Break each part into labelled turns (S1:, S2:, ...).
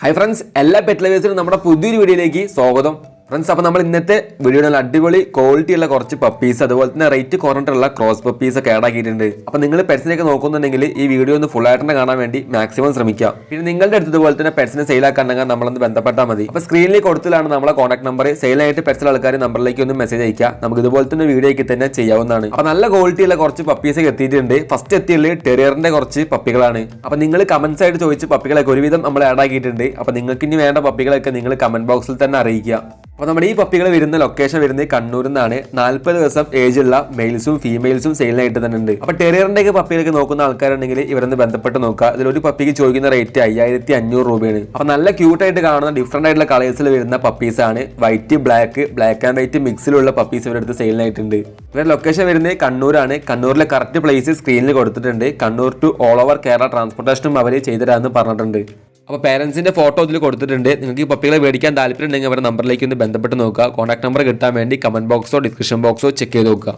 S1: Hi friends എല്ലാ pet ലവേഴ്സിനും നമ്മുടെ പുതിയൊരു വീഡിയോയിലേക്ക് സ്വാഗതം. ഫ്രണ്ട്സ് അപ്പോൾ നമ്മൾ ഇന്നത്തെ വീഡിയോയിൽ നല്ല അടിപൊളി ക്വാളിറ്റി ഉള്ള കുറച്ച് പപ്പീസ് അതുപോലെ തന്നെ റേറ്റ് കുറഞ്ഞിട്ടുള്ള ക്രോസ് പപ്പീസ് ഒക്കെ ആഡ് ആക്കിയിട്ടുണ്ട്. അപ്പോൾ നിങ്ങൾ പെറ്റ്സിനെയൊക്കെ നോക്കുന്നുണ്ടെങ്കിൽ ഈ വീഡിയോ ഒന്ന് ഫുൾ ആയിട്ട് കാണാൻ വേണ്ടി മാക്സിമം ശ്രമിക്കാം പിന്നെ നിങ്ങളുടെ അടുത്ത് ഇതുപോലെ തന്നെ പെറ്റ്സിനെ സെയിൽ ആക്കാണെങ്കിൽ നമ്മളൊന്ന് ബന്ധപ്പെട്ടാൽ മതി. അപ്പോൾ സ്ക്രീനിൽ കൊടുത്തിലാണ് നമ്മളെ കോൺടാക്ട് നമ്പർ സെയിലായിട്ട് പെറ്റ്സിൽ ആൾക്കാർ നമ്പറിലേക്ക് ഒന്ന് മെസ്സേജ് അയക്കുക നമുക്ക് ഇതുപോലെ തന്നെ വീഡിയോയ്ക്ക് തന്നെ ചെയ്യാവുന്നതാണ്. അപ്പോൾ നല്ല ക്വാളിറ്റി ഉള്ള കുറച്ച് പപ്പീസ് എത്തിയിട്ടുണ്ട്. ഫസ്റ്റ് എത്തിയുള്ളത് ടെറിയറിന്റെ കുറച്ച് പപ്പികളാണ് അപ്പോൾ നിങ്ങൾ കമൻസ് ആയിട്ട് ചോദിച്ച് പപ്പികളൊക്കെ ഒരുവിധം നമ്മൾ ആഡ് ആക്കിയിട്ടുണ്ട്. അപ്പോൾ നിങ്ങൾക്ക് ഇനി വേണ്ട പപ്പികളൊക്കെ നിങ്ങൾ കമന്റ് ബോക്സിൽ തന്നെ അറിയിക്കുക. അപ്പോൾ നമ്മുടെ ഈ പപ്പികൾ വരുന്ന ലൊക്കേഷൻ വരുന്നത് കണ്ണൂരിൽ നിന്നാണ്. നാൽപ്പത് ദിവസം ഏജ് ഉള്ള മെയിൽസും ഫീമെയിൽസും സെയിലിനായിട്ട് തന്നെ ഉണ്ട്. അപ്പോൾ ടെറിയറിന്റെ പപ്പികളൊക്കെ നോക്കുന്ന ആൾക്കാരുണ്ടെങ്കിൽ ഇവരൊന്ന് ബന്ധപ്പെട്ട് നോക്കുക. ഇതിലൊരു പപ്പിക്ക് ചോദിക്കുന്ന റേറ്റ് അയ്യായിരത്തി അഞ്ഞൂറ് രൂപയാണ്. അപ്പോൾ നല്ല ക്യൂട്ടായിട്ട് കാണുന്ന ഡിഫറെന്റ് ആയിട്ടുള്ള കളേഴ്സിൽ വരുന്ന പപ്പീസ് ആണ്. White black black and white മിക്സിലുള്ള puppies ഇവരടുത്ത് സെയിലിനായിട്ടുണ്ട് ഇവരുടെ ലൊക്കേഷൻ വരുന്നത് കണ്ണൂരാണ്. കണ്ണൂരിലെ കറക്റ്റ് പ്ലേസ് സ്ക്രീനിൽ കൊടുത്തിട്ടുണ്ട്. Kannur to all over Kerala ട്രാൻസ്പോർട്ടേഷനും അവർ ചെയ്തിടാമെന്ന് പറഞ്ഞിട്ടുണ്ട്. അപ്പോൾ പേരൻസിന്റെ ഫോട്ടോ ഇതിൽ കൊടുത്തിട്ടുണ്ട്. നിങ്ങൾക്ക് ഈ പപ്പികളെ മേടിക്കാൻ താല്പര്യം ഉണ്ടെങ്കിൽ അവരുടെ നമ്പറിലേക്ക് ഒന്ന് ബന്ധപ്പെട്ട് നോക്കുക. കോൺടാക്ട് നമ്പർ കിട്ടാൻ വേണ്ടി കമന്റ് ബോക്സോ ഡിസ്ക്രിപ്ഷൻ ബോക്സോ ചെക്ക് ചെയ്ത് നോക്കുക.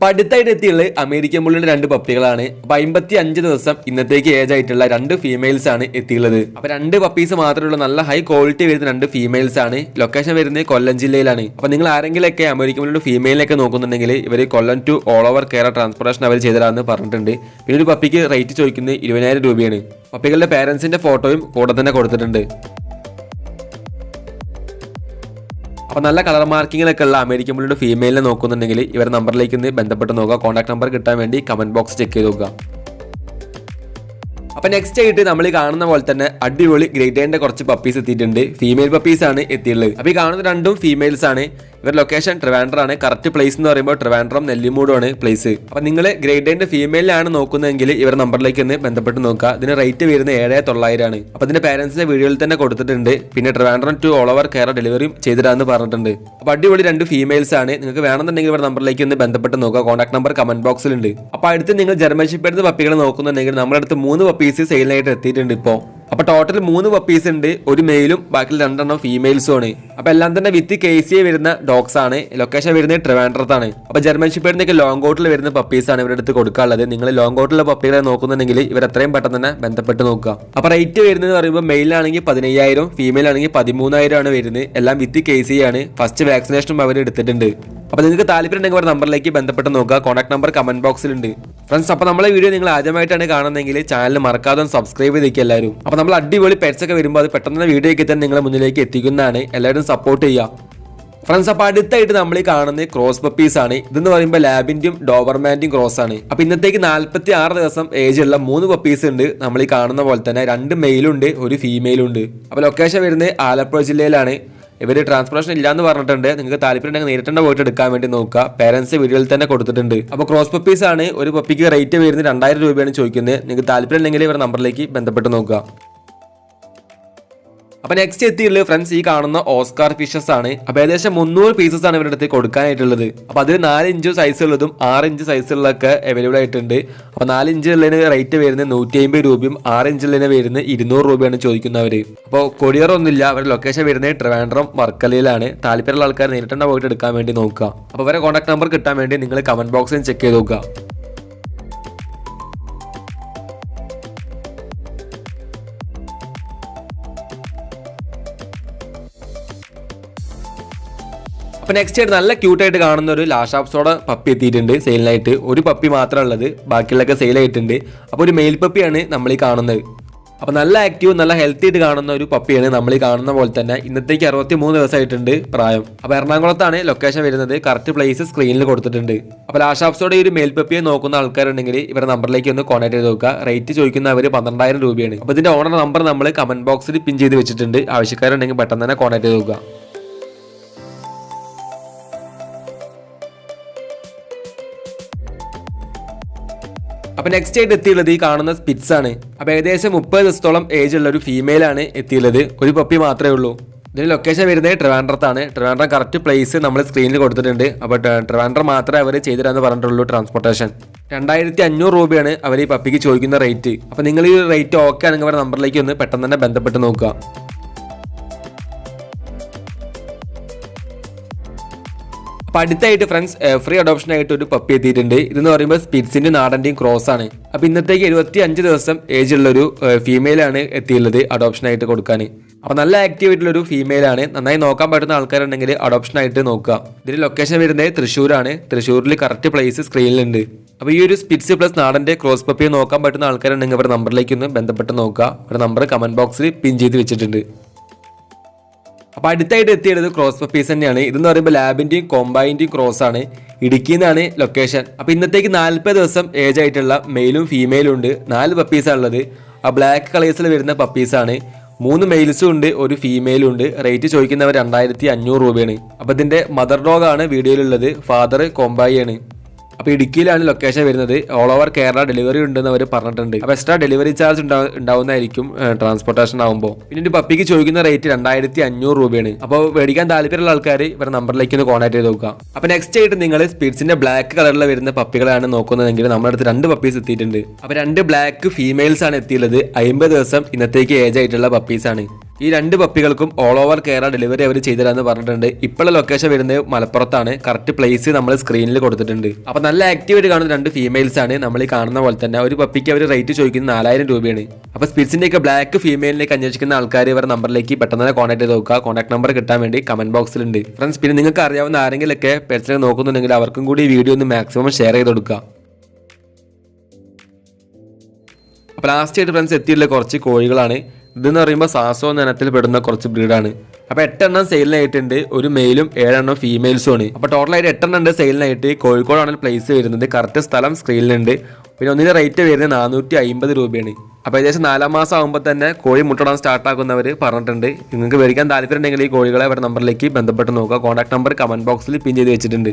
S1: അപ്പോൾ അടുത്തായിട്ട് എത്തിയുള്ളത് അമേരിക്കൻ മുള്ളിയുടെ രണ്ട് പപ്പികളാണ്. അപ്പോൾ അമ്പത്തി അഞ്ച് ദിവസം ഇന്നത്തേക്ക് ഏജ് ആയിട്ടുള്ള രണ്ട് ഫീമെയിൽസ് ആണ് എത്തിയുള്ളത്. അപ്പോൾ രണ്ട് പപ്പീസ് മാത്രമുള്ള നല്ല ഹൈ ക്വാളിറ്റി വരുന്ന രണ്ട് ഫീമെയിൽസ് ആണ്. ലൊക്കേഷൻ വരുന്നത് കൊല്ലം ജില്ലയിലാണ്. അപ്പോൾ നിങ്ങൾ ആരെങ്കിലൊക്കെ അമേരിക്കൻ മുള്ളിയുടെ ഫീമെയിലൊക്കെ നോക്കുന്നുണ്ടെങ്കിൽ ഇവർ Kollam to all over Kerala transportation അവർ ചെയ്തതാണെന്ന് പറഞ്ഞിട്ടുണ്ട്. പിന്നെ ഒരു പപ്പിക്ക് റേറ്റ് ചോദിക്കുന്നത് ഇരുപതിനായിരം രൂപയാണ്. പപ്പികളുടെ പേരൻസിന്റെ ഫോട്ടോയും കൂടെ തന്നെ കൊടുത്തിട്ടുണ്ട്. അപ്പോൾ നല്ല കളർ മാർക്കിങ്ങിലൊക്കെ ഉള്ള അമേരിക്കൻ പുള്ളിയുടെ ഫീമെയിലിനെ നോക്കുന്നുണ്ടെങ്കിൽ ഇവർ നമ്പറിലേക്ക് ഒന്ന് ബന്ധപ്പെട്ട് നോക്കുക. കോൺടാക്ട് നമ്പർ കിട്ടാൻ വേണ്ടി കമന്റ് ബോക്സ് ചെക്ക് ചെയ്ത് നോക്കുക. അപ്പോൾ നെക്സ്റ്റ് ആയിട്ട് നമ്മൾ ഈ കാണുന്ന പോലെ തന്നെ അടിപൊളി ഗ്രേറ്റേന്റെ കുറച്ച് പപ്പീസ് എത്തിയിട്ടുണ്ട്. ഫീമെയിൽ പപ്പീസ് ആണ് എത്തിയുള്ളത് അപ്പോൾ ഈ കാണുന്ന രണ്ടും ഫീമെയിൽസ് ആണ്. ഇവർ ലൊക്കേഷൻ ട്രിവാൻഡ്രം ആണ്. കറക്റ്റ് പ്ലേസ് എന്ന് പറയുമ്പോൾ ട്രിവാൻഡ്രം നെല്ലിമൂടും ആണ് പ്ലേസ് അപ്പൊ നിങ്ങൾ ഗ്രേറ്റേന്റെ ഫീമെയിലാണ് നോക്കുന്നതെങ്കിൽ ഇവർ നമ്പറിലേക്ക് ഒന്ന് ബന്ധപ്പെട്ട് നോക്കുക. ഇതിന് റേറ്റ് വരുന്നത് ഏഴ് തൊള്ളായിരം ആണ്. അപ്പൊ ഇതിന്റെ പാരന്റ്സിന്റെ വീഡിയോയിൽ തന്നെ കൊടുത്തിട്ടുണ്ട്. പിന്നെ Trivandrum to all over care ഡെലിവറിയും ചെയ്തിടാന്ന് പറഞ്ഞിട്ടുണ്ട്. അപ്പൊ അടിപൊളി രണ്ട് ഫീമെയിൽസ് ആണ്. നിങ്ങൾക്ക് വേണമെന്നുണ്ടെങ്കിൽ ഇവർ നമ്പറിലേക്ക് ഒന്ന് ബന്ധപ്പെട്ട് നോക്കുക. കോൺടാക്ട് നമ്പർ കമന്റ് ബോക്സിലുണ്ട് അപ്പൊ അടുത്ത് നിങ്ങൾ ജർമ്മൻ ഷിപ്പെടുന്ന പപ്പികൾ നോക്കുന്നുണ്ടെങ്കിൽ നമ്മുടെ അടുത്ത് മൂന്ന് പപ്പീസ് സെയിലിനായിട്ട് എത്തിയിട്ടുണ്ട് ഇപ്പോൾ. അപ്പൊ ടോട്ടൽ മൂന്ന് പപ്പീസ് ഉണ്ട് ഒരു മെയിലും ബാക്കി രണ്ടെണ്ണം ഫീമെയിൽസും ആണ്. അപ്പൊ എല്ലാം തന്നെ വിത്ത് കെ സി വരുന്ന ഡോഗ്സ് ആണ്. ലൊക്കേഷൻ വരുന്നത് ട്രിവാൻഡ്രത്താണ് അപ്പൊ ജർമ്മൻ ഷിപ്പേഡിനൊക്കെ ലോങ് ഔട്ടിൽ വരുന്ന പപ്പീസ് ആണ് ഇവരുടെ അടുത്ത് കൊടുക്കാനുള്ളത്. നിങ്ങൾ ലോങ് ഔട്ടിലെ പപ്പികളെ നോക്കുന്നുണ്ടെങ്കിൽ ഇവർ എത്രയും പെട്ടെന്ന് തന്നെ ബന്ധപ്പെട്ട് നോക്കുക. അപ്പൊ റേറ്റ് വരുന്നത് പറയുമ്പോൾ മെയിലാണെങ്കിൽ പതിനയ്യായിരം ഫീമെയിൽ ആണെങ്കിൽ പതിമൂന്നായിരം ആണ് വരുന്നത്. എല്ലാം വിത്ത് കെ സി ആണ്. ഫസ്റ്റ് വാക്സിനേഷനും അവർ എടുത്തിട്ടുണ്ട്. അപ്പോൾ നിങ്ങൾക്ക് താല്പര്യം ഉണ്ടെങ്കിൽ ഒരു നമ്പറിലേക്ക് ബന്ധപ്പെട്ട് നോക്കുക. കോൺടാക്ട് നമ്പർ കമന്റ് ബോക്സിൽ ഉണ്ട് ഫ്രണ്ട്സ് അപ്പോൾ നമ്മളെ വീഡിയോ നിങ്ങൾ ആദ്യമായിട്ടാണ് കാണുന്നതെങ്കിൽ ചാനൽ മറക്കാതെ സബ്സ്ക്രൈബ് ചെയ്തേക്കുക എല്ലാവരും. അപ്പോൾ നമ്മൾ അടിപൊളി പെറ്റ്സ് ഒക്കെ വരുമ്പോൾ അത് പെട്ടെന്ന് വീഡിയോയ്ക്ക് തന്നെ നിങ്ങളെ മുന്നിലേക്ക് എത്തിക്കുന്നതാണ്. എല്ലാവരും സപ്പോർട്ട് ചെയ്യുക. ഫ്രണ്ട്സ് അപ്പോൾ അടുത്തായിട്ട് നമ്മൾ ഈ കാണുന്നത് ക്രോസ് പപ്പീസ് ആണ്. ഇതെന്ന് പറയുമ്പോൾ ലാബിന്റെയും ഡോബർമാന്റെയും ക്രോസ് ആണ്. അപ്പോൾ ഇന്നത്തേക്ക് നാല്പത്തി ആറ് ദിവസം ഏജ് ഉള്ള മൂന്ന് പപ്പീസ് ഉണ്ട്. നമ്മൾ ഈ കാണുന്ന പോലെ തന്നെ രണ്ട് മെയിലുണ്ട് ഒരു ഫീമെയിലുണ്ട് അപ്പോൾ ലൊക്കേഷൻ വരുന്നത് ആലപ്പുഴ ജില്ലയിലാണ്. ഇവർ ട്രാൻസ്പോർട്ടേഷൻ ഇല്ലാന്ന് പറഞ്ഞിട്ടുണ്ട്. നിങ്ങൾക്ക് താല്പര്യം ഉണ്ടെങ്കിൽ നേരിട്ട് തന്നെ പോയിട്ട് എടുക്കാൻ വേണ്ടി നോക്കുക. പേരൻസ് വീഡിയോയിൽ തന്നെ കൊടുത്തിട്ടുണ്ട്. അപ്പോൾ ക്രോസ് പപ്പീസ് ആണ് ഒരു പപ്പിക്ക് റേറ്റ് വരുന്നത് രണ്ടായിരം രൂപയാണ് ചോദിക്കുന്നത്. നിങ്ങൾക്ക് താല്പര്യം ഉണ്ടെങ്കിൽ ഇവരുടെ നമ്പറിലേക്ക് ബന്ധപ്പെട്ട് നോക്കുക. അപ്പൊ നെക്സ്റ്റ് എത്തിയുള്ളത് ഫ്രണ്ട്സ് ഈ കാണുന്ന ഓസ്കാർ ഫിഷസ് ആണ്. അപ്പൊ ഏകദേശം മുന്നൂറ് പീസസ് ആണ് ഇവരുടെ അടുത്ത് കൊടുക്കാനായിട്ടുള്ളത്. അപ്പൊ അതിൽ നാല് ഇഞ്ച് സൈസ് ഉള്ളതും ആറ് ഇഞ്ച് സൈസ് ഉള്ളതൊക്കെ അവൈലബിൾ ആയിട്ടുണ്ട്. അപ്പൊ നാല് ഇഞ്ച് ഉള്ളതിന് റേറ്റ് വരുന്നത് നൂറ്റി അമ്പത് രൂപയും ആറ് ഇഞ്ച് ഉള്ളതിന് വരുന്നത് ഇരുന്നൂറ് രൂപയാണ് ചോദിക്കുന്നവര്. അപ്പോൾ കൊടിയർ ഒന്നുമില്ല അവരുടെ ലൊക്കേഷൻ വരുന്നത് ട്രിവാൻഡ്രം വർക്കലയിലാണ്. താല്പര്യമുള്ള ആൾക്കാർ നേരിട്ട് പോയിട്ട് എടുക്കാൻ വേണ്ടി നോക്കുക. അപ്പോൾ അവരെ കോൺടാക്ട് നമ്പർ കിട്ടാൻ വേണ്ടി നിങ്ങൾ കമന്റ് ബോക്സിൽ ചെക്ക് ചെയ്ത് നോക്കുക. അപ്പൊ നെക്സ്റ്റ് ആയിട്ട് നല്ല ക്യൂട്ട് ആയിട്ട് കാണുന്ന ഒരു ലാഷ് ലാഷാപ്സോടെ പപ്പി എത്തിയിട്ടുണ്ട്. സെയിലിനായിട്ട് ഒരു പപ്പി മാത്രമേ ഉള്ളത്. ബാക്കിയുള്ളൊക്കെ സെയിലായിട്ടുണ്ട് അപ്പോൾ ഒരു മെയിൽ പപ്പിയാണ് നമ്മൾ ഈ കാണുന്നത്. അപ്പോൾ നല്ല ആക്റ്റീവ് നല്ല ഹെൽത്തി ആയിട്ട് കാണുന്ന ഒരു പപ്പിയാണ് നമ്മൾ ഈ കാണുന്ന പോലെ തന്നെ. ഇന്നത്തേക്ക് അറുപത്തി മൂന്ന് ദിവസമായിട്ടുണ്ട് പ്രായം. അപ്പോൾ എറണാകുളത്താണ് ലൊക്കേഷൻ വരുന്നത്. കറക്റ്റ് പ്ലേസ് സ്ക്രീനിൽ കൊടുത്തിട്ടുണ്ട്. അപ്പോൾ ലാഷാപ്സോടെ ഈ ഒരു മെയിൽ പപ്പിയെ നോക്കുന്ന ആൾക്കാരുണ്ടെങ്കിൽ ഇവരുടെ നമ്പറിലേക്ക് ഒന്ന് കോൺടാക്ട് ചെയ്ത് നോക്കുക. റേറ്റ് ചോദിക്കുന്ന അവർ പന്ത്രണ്ടായിരം രൂപയാണ്. അപ്പോൾ ഇതിന്റെ ഓണർ നമ്പർ നമ്മൾ കമന്റ് ബോക്സിൽ പിൻ ചെയ്ത് വെച്ചിട്ടുണ്ട്. ആവശ്യക്കാരുണ്ടെങ്കിൽ പെട്ടെന്ന് തന്നെ കോൺടാക്ട് ചെയ്ത് നോക്കുക. അപ്പൊ നെക്സ്റ്റ് ആയിട്ട് എത്തിയുള്ളത് ഈ കാണുന്ന സ്പിറ്റ്സ് ആണ്. അപ്പൊ ഏകദേശം മുപ്പത് ദിവസത്തോളം ഏജ് ഉള്ള ഒരു ഫീമെയിൽ ആണ് എത്തിയുള്ളത്. ഒരു പപ്പി മാത്രമേ ഉള്ളൂ. ഇതിന് ലൊക്കേഷൻ വരുന്നത് ട്രിവാൻഡ്രത്താണ് ട്രിവാൻഡ്രം കറക്റ്റ് പ്ലേസ് നമ്മൾ സ്ക്രീനിൽ കൊടുത്തിട്ടുണ്ട്. അപ്പോൾ ട്രിവാൻഡ്രം മാത്രമേ അവർ ചെയ്തിരാന്ന് പറഞ്ഞിട്ടുള്ളൂ ട്രാൻസ്പോർട്ടേഷൻ രണ്ടായിരത്തി അഞ്ഞൂറ് രൂപയാണ് അവർ ഈ പപ്പിക്ക് ചോദിക്കുന്ന റേറ്റ് അപ്പോൾ നിങ്ങൾ ഈ റേറ്റ് ഓക്കെ ആണെങ്കിൽ അവരുടെ നമ്പറിലേക്ക് ഒന്ന് പെട്ടെന്ന് തന്നെ ബന്ധപ്പെട്ട് നോക്കുക. അടുത്തായിട്ട് ഫ്രണ്ട്സ് ഫ്രീ അഡോപ്ഷൻ ആയിട്ട് ഒരു പപ്പി എത്തിയിട്ടുണ്ട്. ഇതെന്ന് പറയുമ്പോൾ സ്പിറ്റ്സിന്റെ നാടന്റെയും ക്രോസ് ആണ്. അപ്പോൾ ഇന്നത്തേക്ക് എഴുപത്തി അഞ്ച് ദിവസം ഏജ് ഉള്ള ഒരു ഫീമെയിലാണ് എത്തിയുള്ളത് അഡോപ്ഷൻ ആയിട്ട് കൊടുക്കാൻ അപ്പോൾ നല്ല ആക്റ്റീവ് ഫീമെയിൽ ആണ്. നന്നായി നോക്കാൻ പറ്റുന്ന ആൾക്കാരുണ്ടെങ്കിൽ അഡോപ്ഷൻ ആയിട്ട് നോക്കുക. ഇതിന്റെ ലൊക്കേഷൻ വരുന്നത് തൃശ്ശൂരാണ്. തൃശ്ശൂരിൽ കറക്റ്റ് പ്ലേസ് സ്ക്രീനിലുണ്ട് അപ്പോൾ ഈ ഒരു സ്പിറ്റ്സ് പ്ലസ് നാടന്റെ ക്രോസ് പപ്പിയെ നോക്കാൻ പറ്റുന്ന ആൾക്കാരുണ്ടെങ്കിൽ അവരുടെ നമ്പറിലേക്ക് ഒന്ന് ബന്ധപ്പെട്ട് നോക്കുക. അവരുടെ നമ്പർ കമന്റ് ബോക്സിൽ പിൻ ചെയ്ത് വെച്ചിട്ടുണ്ട്. അപ്പോൾ അടുത്തായിട്ട് എത്തിയത് ക്രോസ് പപ്പീസ് തന്നെയാണ്. ഇതെന്ന് പറയുമ്പോൾ ലാബിന്റെയും കോമ്പായിന്റെയും ക്രോസ് ആണ്. ഇടുക്കി എന്നാണ് ലൊക്കേഷൻ അപ്പോൾ ഇന്നത്തേക്ക് നാൽപ്പത് ദിവസം ഏജ് ആയിട്ടുള്ള മെയിലും ഫീമെയിലും ഉണ്ട്. നാല് പപ്പീസാണ് ഉള്ളത്. ആ ബ്ലാക്ക് കളേഴ്സിൽ വരുന്ന പപ്പീസാണ് മൂന്ന് മെയിൽസും ഉണ്ട് ഒരു ഫീമെയിലും ഉണ്ട്. റേറ്റ് ചോദിക്കുന്നവർ രണ്ടായിരത്തി അഞ്ഞൂറ് രൂപയാണ്. അപ്പോൾ ഇതിന്റെ മദർ ഡോഗ് ആണ് വീഡിയോയിലുള്ളത്. ഫാദർ കോമ്പായി ആണ്. അപ്പോൾ ഇടുക്കിയിലാണ് ലൊക്കേഷൻ വരുന്നത്. ഓൾ ഓവർ കേരള ഡെലിവറി ഉണ്ടെന്ന് അവർ പറഞ്ഞിട്ടുണ്ട്. അപ്പോൾ എക്സ്ട്രാ ഡെലിവറി ചാർജ് ഉണ്ടാവുന്നതായിരിക്കും ട്രാൻസ്പോർട്ടേഷൻ ആവുമ്പോൾ പിന്നെ ഒരു പപ്പിക്ക് ചോദിക്കുന്ന റേറ്റ് രണ്ടായിരത്തി അഞ്ഞൂറ് രൂപയാണ്. അപ്പോൾ മേടിക്കാൻ താല്പര്യമുള്ള ആൾക്കാർ ഇവരുടെ നമ്പറിലേക്ക് ഒന്ന് കോൺടാക്ട് ചെയ്ത് നോക്കുക. അപ്പോൾ നെക്സ്റ്റ് ആയിട്ട് നിങ്ങൾ സ്പിറ്റ്സിന്റെ ബ്ലാക്ക് കളറിൽ വരുന്ന പപ്പികളാണ് നോക്കുന്നതെങ്കിൽ നമ്മുടെ അടുത്ത് രണ്ട് പപ്പീസ് എത്തിയിട്ടുണ്ട്. അപ്പോൾ രണ്ട് ബ്ലാക്ക് ഫീമെയിൽസ് ആണ് എത്തിയുള്ളത് അമ്പത് ദിവസം ഇന്നത്തേക്ക് ഏജ് ആയിട്ടുള്ള പപ്പീസ് ആണ്. ഈ രണ്ട് പപ്പികൾക്കും ഓൾ ഓവർ കേരള ഡെലിവറി അവർ ചെയ്തുതരാമെന്ന് പറഞ്ഞിട്ടുണ്ട്. ഇപ്പോഴുള്ള ലൊക്കേഷൻ വരുന്നത് മലപ്പുറത്താണ്. കറക്റ്റ് പ്ലേസ് നമ്മൾ സ്ക്രീനിൽ കൊടുത്തിട്ടുണ്ട്. അപ്പോൾ നല്ല ആക്റ്റീവായിട്ട് കാണുന്ന രണ്ട് ഫീമെയിൽസ് ആണ് നമ്മൾ ഈ കാണുന്ന പോലെ തന്നെ. ഒരു പപ്പിക്ക് അവർ റേറ്റ് ചോദിക്കുന്നത് നാലായിരം രൂപയാണ്. അപ്പോൾ സ്പിറ്റ്സിന്റെ ഒക്കെ ബ്ലാക്ക് ഫീമെയിലിലേക്ക് അന്വേഷിക്കുന്ന ആൾക്കാർ ഇവരുടെ നമ്പറിലേക്ക് പെട്ടെന്ന് തന്നെ കോൺടാക്ട് നോക്കുക. കോൺടാക്ട് നമ്പർ കിട്ടാൻ വേണ്ടി കമന്റ് ബോക്സിലുണ്ട് ഫ്രണ്ട്സ് പിന്നെ നിങ്ങൾക്ക് അറിയാവുന്ന ആരെങ്കിലൊക്കെ പെറ്റ്സിനെ നോക്കുന്നുണ്ടെങ്കിൽ അവർക്കും കൂടി ഈ വീഡിയോ ഒന്ന് മാക്സിമം ഷെയർ ചെയ്ത് കൊടുക്കുക. അപ്പോൾ ലാസ്റ്റ് ആയിട്ട് ഫ്രണ്ട്സ് എത്തിയിട്ടുള്ള കുറച്ച് കോഴികളാണ്. ഇതെന്ന് പറയുമ്പോൾ സാസോ നനത്തിൽ പെടുന്ന കുറച്ച് ബ്രീഡാണ്. അപ്പോൾ എട്ടെണ്ണം സെയിലിനായിട്ടുണ്ട് ഒരു മെയിലും ഏഴെണ്ണം ഫീമെയിൽസും ആണ്. അപ്പോൾ ടോട്ടലായിട്ട് എട്ടെണ്ണം ഉണ്ട് സെയിലിനായിട്ട് കോഴിക്കോടാണ് പ്ലേസ് വരുന്നത്. കറക്റ്റ് സ്ഥലം സ്ക്രീനിലുണ്ട് പിന്നെ ഒന്നിന്റെ റേറ്റ് വരുന്നത് നാനൂറ്റി അമ്പത് രൂപയാണ്. അപ്പോൾ ഏകദേശം നാലാം മാസം ആകുമ്പോൾ തന്നെ കോഴി മുട്ടടാൻ സ്റ്റാർട്ട് ആക്കുന്നവർ പറഞ്ഞിട്ടുണ്ട്. നിങ്ങൾക്ക് മേടിക്കാൻ താല്പര്യം ഉണ്ടെങ്കിൽ ഈ കോഴികളെ അവരുടെ നമ്പറിലേക്ക് ബന്ധപ്പെട്ട് നോക്കുക. കോൺടാക്ട് നമ്പർ കമന്റ് ബോക്സിൽ പിൻ ചെയ്ത് വെച്ചിട്ടുണ്ട്.